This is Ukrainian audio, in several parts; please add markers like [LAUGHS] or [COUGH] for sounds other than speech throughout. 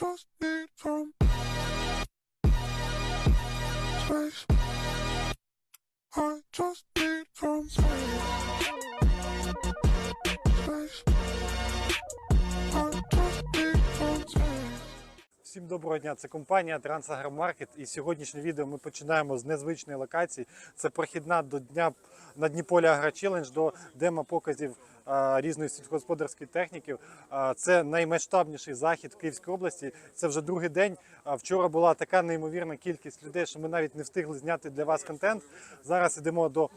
just need some space. I just need some space. Всім доброго дня. Це компанія Трансагромаркет. І сьогоднішнє відео ми починаємо з незвичної локації. Це прохідна до дня на Дніполі Агрочелендж до демо-показів різної сільськогосподарської техніки. Це наймасштабніший захід в Київській області. Це вже другий день. Вчора була така неймовірна кількість людей, що ми навіть не встигли зняти для вас контент. Зараз йдемо до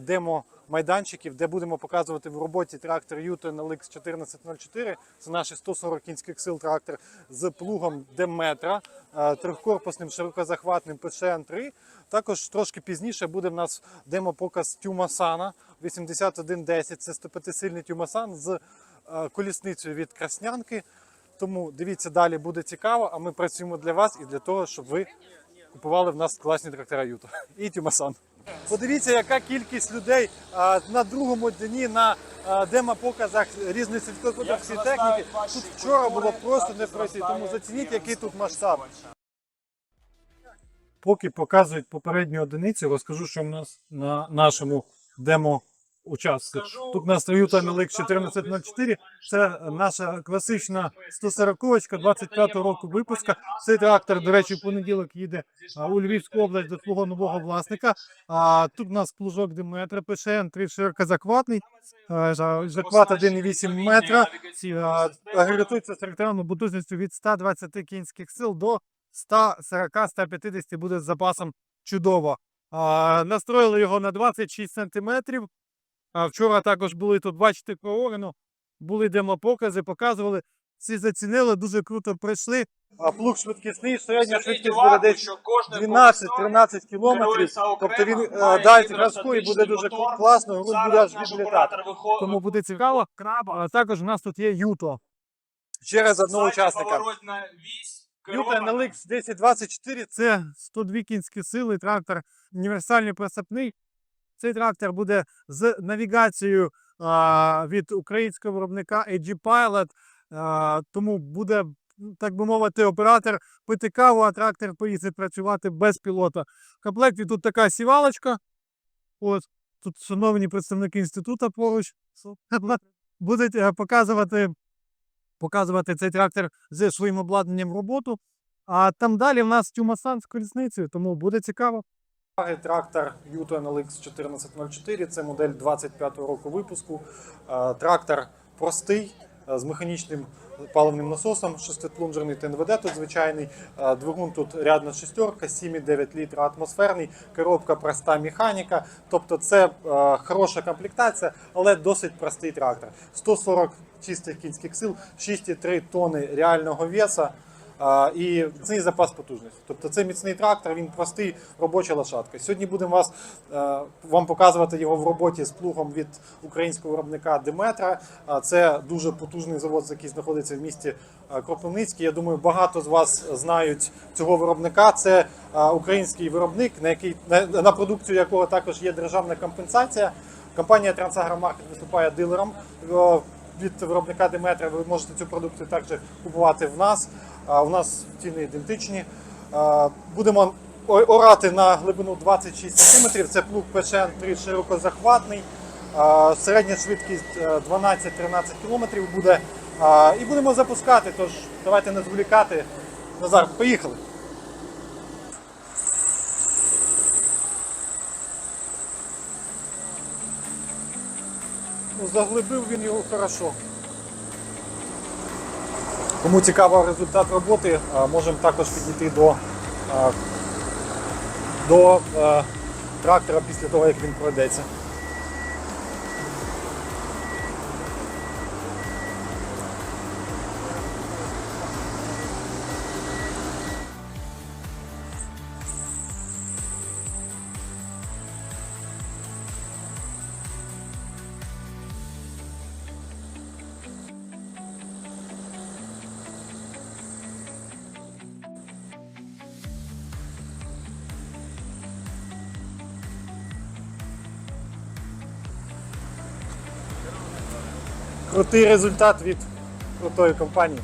демо майданчиків, де будемо показувати в роботі трактор Yuten LX 1404. Це наш 140 кінських сил трактор з плугом Деметра, трьохкорпусним широкозахватним PCN-3. Також трошки пізніше буде в нас демо-показ Тюмасана 8110. Це 105-сильний Тюмасан з е, колісницею від Краснянки. Тому дивіться далі, буде цікаво. А ми працюємо для вас і для того, щоб ви купували в нас класні трактора Юто і Тюмасан. Подивіться, яка кількість людей на другому дні на а, демо-показах різної сільськогосподарської техніки. Тут вчора було просто не пройти, тому зацініть, який тут масштаб. Поки показують попередню одиницю, розкажу, що в нас на нашому демо участку. Тут у нас Toyota NLX 1404. Це наша класична 140 25 року випуска. Цей трактор, до речі, в понеділок їде у Львівську область до свого нового власника. А тут у нас плужок Диметра ПШН 3 широкозахватний, а, за- захват 1,8 метра. Агрегатується з трактором потужністю від 120 кінських сил до 140-150 буде з запасом чудово. А, настроїли його на 26 сантиметрів. А вчора також були тут, бачите, проорено, були демопокази, показували. Всі зацінили, дуже круто пройшли. А плуг швидкісний, середня швидкість буде десь 12-13 кілометрів. Тобто він дасть газку і буде дуже класно, грунт буде аж відлітати. Тому буде цікаво. А також у нас тут є Юто. Через одного учасника. Юта NLX 1024 це 102 кінські сили, трактор універсальний присипний. Цей трактор буде з навігацією а, від українського виробника AG Pilot, а, тому буде, так би мовити, оператор пити каву, а трактор поїздить працювати без пілота. В комплекті тут така сівалочка. От, тут шановні представники інституту поруч [LAUGHS] будуть е, показувати, показувати цей трактор зі своїм обладнанням роботу. А там далі в нас тюмасан з колісницею, тому буде цікаво. Трактор Yuto NLX 1404, це модель 25-го року випуску. Е, Трактор простий, е, з механічним паливним насосом, шестиплунжерний ТНВД тут звичайний. Е, Двигун тут рядна шестерка, 7,9 літра атмосферний, коробка проста механіка. Тобто це хороша комплектація, але досить простий трактор. 140 чистих кінських сил, 6,3 тонни реального веса. І міцний запас потужності. Тобто це міцний трактор, він простий, робоча лошадка. Сьогодні будемо вас, е, вам показувати його в роботі з плугом від українського виробника Диметра. А, Це дуже потужний завод, який знаходиться в місті е, Кропивницький. Я думаю, багато з вас знають цього виробника. Це е, український виробник, на який на, на продукцію якого також є державна компенсація. Компанія Трансагромаркет виступає дилером. Е, від виробника Диметра ви можете цю продукцію також купувати в нас. У нас ціни ідентичні. Будемо орати на глибину 26 см. Це плуг ПШН 3 широкозахватний. Середня швидкість е, 12-13 км буде. І будемо запускати. Тож давайте не зволікати. Назар, поїхали. Заглибив він його хорошо. Кому цікавий результат роботи, можемо також підійти до, до е, трактора після того, як він пройдеться. Крутий результат від крутої компанії.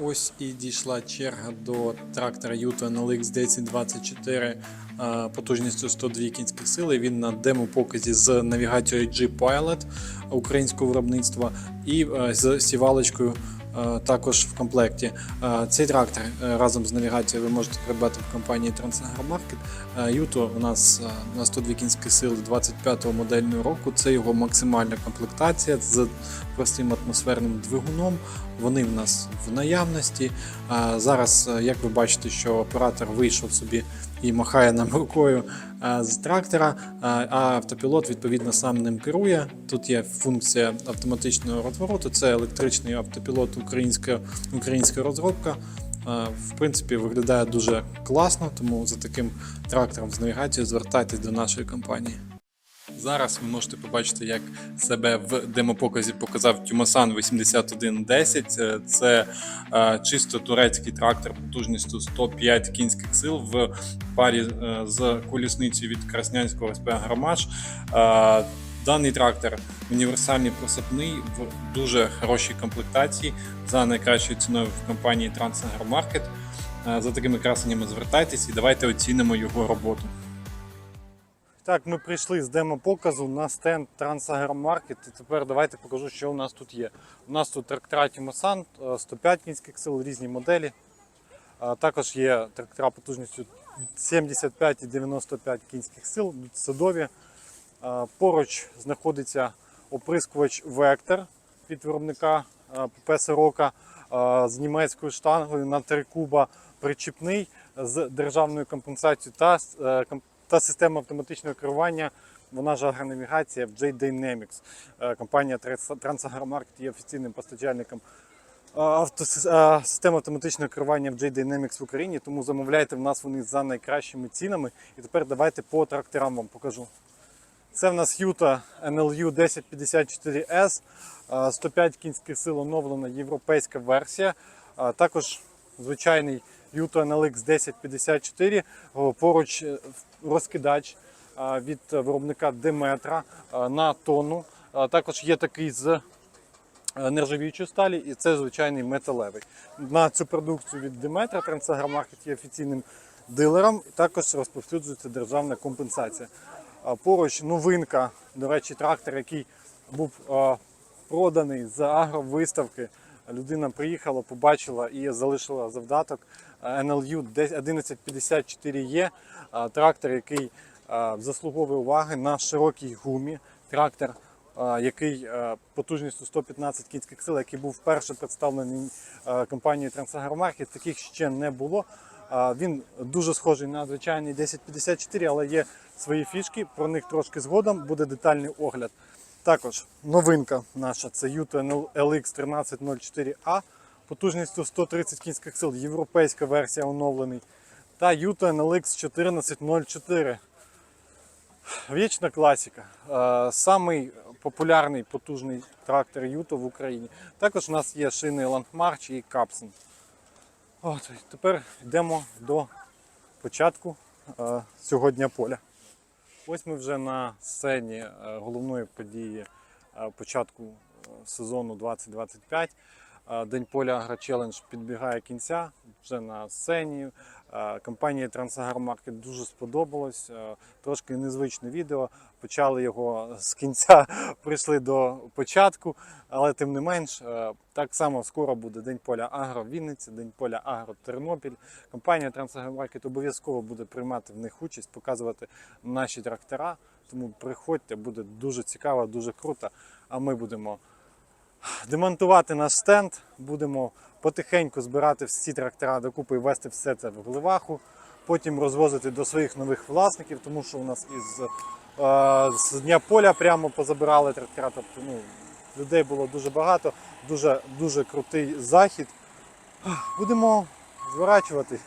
Ось і дійшла черга до трактора Yuto NLX 1024 е, потужністю 102 кінських сили. Він на демо-показі з навігацією G-Pilot українського виробництва і е, з сівалочкою також в комплекті. Е, Цей трактор е, разом з навігацією ви можете придбати в компанії Market. Юто у нас е, на 102 кінські сили 25-го модельного року. Це його максимальна комплектація з простим атмосферним двигуном. Вони в нас в наявності. Зараз, е, як ви бачите, що оператор вийшов собі і махає нам рукою е, з трактора, а а автопілот відповідно сам ним керує. Тут є функція автоматичного розвороту. Це електричний автопілот, українська, українська розробка. Е, В принципі, виглядає дуже класно, тому за таким трактором з навігацією звертайтесь до нашої компанії. Зараз ви можете побачити, як себе в демопоказі показав Тюмасан 8110. Е, Це е, чисто турецький трактор потужністю 105 кінських сил в парі е, з колісницею від Краснянського СП Громаш. Даний трактор універсальний просипний в дуже хорошій комплектації за найкращою ціною в компанії Transagro Е, За такими красеннями звертайтесь і давайте оцінимо його роботу. Так, ми прийшли з демо-показу на стенд Трансагромаркет. І тепер давайте покажу, що у нас тут є. У нас тут трактора Тімосан 105 кінських сил, різні моделі. Також є трактора потужністю 75 і 95 кінських сил, садові. Поруч знаходиться оприскувач Вектор від виробника ПП Сорока з німецькою штангою на 3 куба причіпний з державною компенсацією та, е, ком- та система автоматичного керування. Вона ж агронавігація в J-Dynamics. Е, Компанія Transagro є офіційним постачальником е, е, систем автоматичного керування в J-Dynamics в Україні, тому замовляйте в нас вони за найкращими цінами. І тепер давайте по тракторам вам покажу. Це в нас Юта NLU 1054S, е, 105 кінських сил оновлена європейська версія. Е, Також звичайний Юта NLX 1054, поруч е, розкидач е, від виробника Деметра на тонну. Е, Також є такий з нержавіючої сталі, і це звичайний металевий. На цю продукцію від Деметра Трансагромаркет є офіційним дилером, також розповсюджується державна компенсація. Поруч новинка, до речі, трактор, який був проданий з агровиставки. Людина приїхала, побачила і залишила завдаток NLU 1154E. е, Трактор, який заслуговує уваги на широкій гумі. Трактор, який потужністю 115 кінських сил, який був вперше представлений компанією Transagro таких ще не було. Він дуже схожий на звичайний 1054, але є свої фішки. Про них трошки згодом буде детальний огляд. Також новинка наша це LX 1304A потужністю 130 кінських сил, європейська версія оновлений. Та Yuto NLX 1404. Вічна класика. Е, Самий популярний потужний трактор Yuto в Україні. Також у нас є шини Landmarch і Capson. От, тепер йдемо до початку е, цього дня поля. Ось ми вже на сцені е, головної події е, початку сезону 2025. День поля Агро Челендж підбігає кінця вже на сцені. Компанії Market дуже сподобалось. Трошки незвичне відео. Почали його з кінця, [LAUGHS] прийшли до початку, але тим не менш, так само скоро буде День поля Агро Вінниця, День поля Агро Тернопіль. Компанія Market обов'язково буде приймати в них участь, показувати наші трактора. Тому приходьте, буде дуже цікаво, дуже круто. А ми будемо демонтувати наш стенд, будемо потихеньку збирати всі трактора докупи і вести все це в гливаху, потім розвозити до своїх нових власників, тому що у нас із е, з дня поля прямо позабирали трактора. Тобто ну, людей було дуже багато, дуже, дуже крутий захід. Будемо зворачувати.